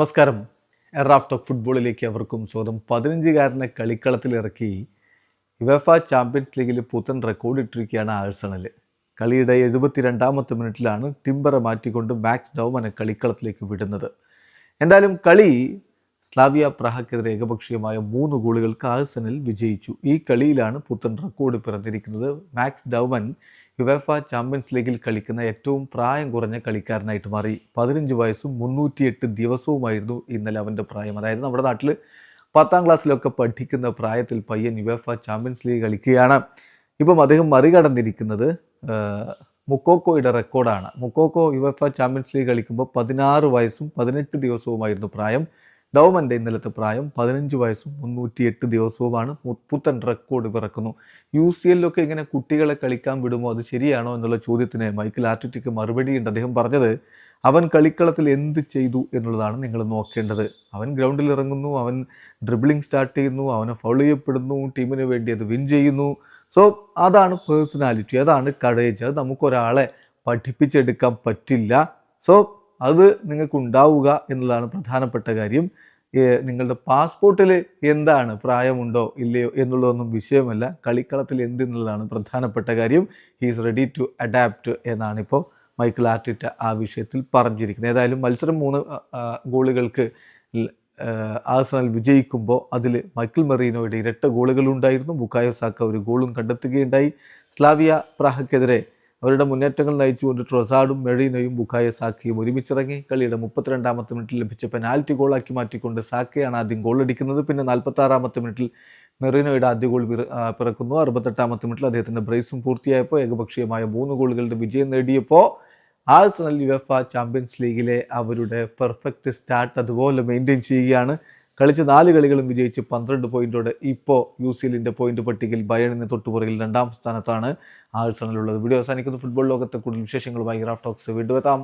നമസ്കാരം. എറാഫ് ടോക്ക് ഫുട്ബോളിലേക്ക് അവർക്കും സ്വാഗതം. പതിനഞ്ചുകാരനെ കളിക്കളത്തിലിറക്കി യുവഫ ചാമ്പ്യൻസ് ലീഗിൽ പുത്തൻ റെക്കോർഡ് ഇട്ടിരിക്കുകയാണ് ആഴ്സണൽ കളിയുടെ എഴുപത്തിരണ്ടാമത്തെ മിനിറ്റിലാണ് ടിംബറെ മാറ്റിക്കൊണ്ട് മാക്സ് ഡൗമനെ കളിക്കളത്തിലേക്ക് വിടുന്നത്. എന്തായാലും കളി സ്ലാവിയ പ്രാഹക്കെതിരെ ഏകപക്ഷീയമായ മൂന്ന് ഗോളുകൾക്ക് ആഴ്സണൽ വിജയിച്ചു. ഈ കളിയിലാണ് പുത്തൻ റെക്കോർഡ് പിറന്നിരിക്കുന്നത്. മാക്സ് ഡൗമൻ യുവേഫ ചാമ്പ്യൻസ് ലീഗിൽ കളിക്കുന്ന ഏറ്റവും പ്രായം കുറഞ്ഞ കളിക്കാരനായിട്ട് മാറി. പതിനഞ്ച് വയസ്സും മുന്നൂറ്റിയെട്ട് ദിവസവുമായിരുന്നു ഇന്നലെ അവന്റെ പ്രായം. അതായത് നമ്മുടെ നാട്ടിൽ പത്താം ക്ലാസ്സിലൊക്കെ പഠിക്കുന്ന പ്രായത്തിൽ പയ്യൻ യുവേഫ ചാമ്പ്യൻസ് ലീഗ് കളിക്കുകയാണ്. ഇപ്പം അദ്ദേഹം മറികടന്നിരിക്കുന്നത് മുക്കോക്കോയുടെ റെക്കോർഡാണ് മുക്കോക്കോ യുവേഫ ചാമ്പ്യൻസ് ലീഗ് കളിക്കുമ്പോൾ പതിനാറ് വയസ്സും പതിനെട്ട് ദിവസവുമായിരുന്നു പ്രായം. ഡൗമന്റെ ഇന്നലത്തെ പ്രായം പതിനഞ്ച് വയസ്സും മുന്നൂറ്റി എട്ട് ദിവസവുമാണ് പുത്തൻ റെക്കോർഡ് പിറക്കുന്നു. യു സി എല്ലിലൊക്കെ ഇങ്ങനെ കുട്ടികളെ കളിക്കാൻ വിടുമോ? അത് ശരിയാണോ എന്നുള്ള ചോദ്യത്തിന് മൈക്കിൾ ആർട്ടിറ്റിക്ക് മറുപടിയുണ്ട് അദ്ദേഹം പറഞ്ഞത് അവൻ കളിക്കളത്തിൽ എന്ത് ചെയ്തു എന്നുള്ളതാണ് നിങ്ങൾ നോക്കേണ്ടത്. അവൻ ഗ്രൗണ്ടിൽ ഇറങ്ങുന്നു അവൻ ഡ്രിബിളിംഗ് സ്റ്റാർട്ട് ചെയ്യുന്നു അവനെ ഫൗൾ ചെയ്യപ്പെടുന്നു ടീമിന് വേണ്ടി അത് വിൻ ചെയ്യുന്നു. സോ അതാണ് പേഴ്സണാലിറ്റി അതാണ് കറേജ് അത് നമുക്കൊരാളെ പഠിപ്പിച്ചെടുക്കാൻ പറ്റില്ല. സോ അത് നിങ്ങൾക്ക് ഉണ്ടാവുക എന്നുള്ളതാണ് പ്രധാനപ്പെട്ട കാര്യം. നിങ്ങളുടെ പാസ്പോർട്ടിൽ എന്താണ് പ്രായമുണ്ടോ ഇല്ലയോ എന്നുള്ളതൊന്നും വിഷയമല്ല. കളിക്കളത്തിൽ എന്തെന്നുള്ളതാണ് പ്രധാനപ്പെട്ട കാര്യം. ഹീസ് റെഡി ടു അഡാപ്റ്റ് എന്നാണിപ്പോൾ മൈക്കിൾ ആർട്ടിറ്റ ആ വിഷയത്തിൽ പറഞ്ഞിരിക്കുന്നത്. ഏതായാലും മത്സരം മൂന്ന് ഗോളുകൾക്ക് ആസനൽ വിജയിക്കുമ്പോൾ അതിൽ മൈക്കിൾ മെറീനോയുടെ ഇരട്ട ഗോളുകളുണ്ടായിരുന്നു. ബുക്കായോ സാക്ക ഒരു ഗോളും കണ്ടെത്തുകയുണ്ടായി. സ്ലാവിയ പ്രാഹക്കെതിരെ അവരുടെ മുന്നേറ്റങ്ങൾ നയിച്ചുകൊണ്ട് ട്രൊസാഡും മെഴീനയും ബുക്കായ സാക്കിയും ഒരുമിച്ചിറങ്ങി കളിയുടെ മുപ്പത്തിരണ്ടാമത്തെ മിനിറ്റിൽ ലഭിച്ച പെനാൽറ്റി ഗോളാക്കി മാറ്റിക്കൊണ്ട് സാക്കയാണ് ആദ്യം ഗോൾ അടിക്കുന്നത് പിന്നെ നാൽപ്പത്താറാമത്തെ മിനിറ്റിൽ മെറീനോയുടെ ആദ്യ ഗോൾ പിറക്കുന്നു. അറുപത്തെട്ടാമത്തെ മിനിറ്റിൽ അദ്ദേഹത്തിന്റെ ബ്രേസും പൂർത്തിയായപ്പോൾ ഏകപക്ഷീയമായ മൂന്ന് ഗോളുകളുടെ വിജയം നേടിയപ്പോൾ ആഴ്സണൽ യുഎഫ ചാമ്പ്യൻസ് ലീഗിലെ അവരുടെ പെർഫെക്റ്റ് സ്റ്റാർട്ട് അതുപോലെ മെയിന്റെയിൻ ചെയ്യുകയാണ്. കളിച്ച നാല് കളികളും വിജയിച്ച് പന്ത്രണ്ട് പോയിന്റോടെ ഇപ്പോൾ യു സി എല്ലിന്റെ പോയിന്റ് പട്ടികയിൽ ബയണിന് തൊട്ടുപുറയിൽ രണ്ടാം സ്ഥാനത്താണ് ആഴ്സണലുള്ളത് വീഡിയോ അവസാനിക്കുന്ന. ഫുട്ബോൾ ലോകത്തെ കൂടുതൽ വിശേഷങ്ങളുമായി ഗ്രാഫ് ടോക്സ് വീണ്ടും എത്താം.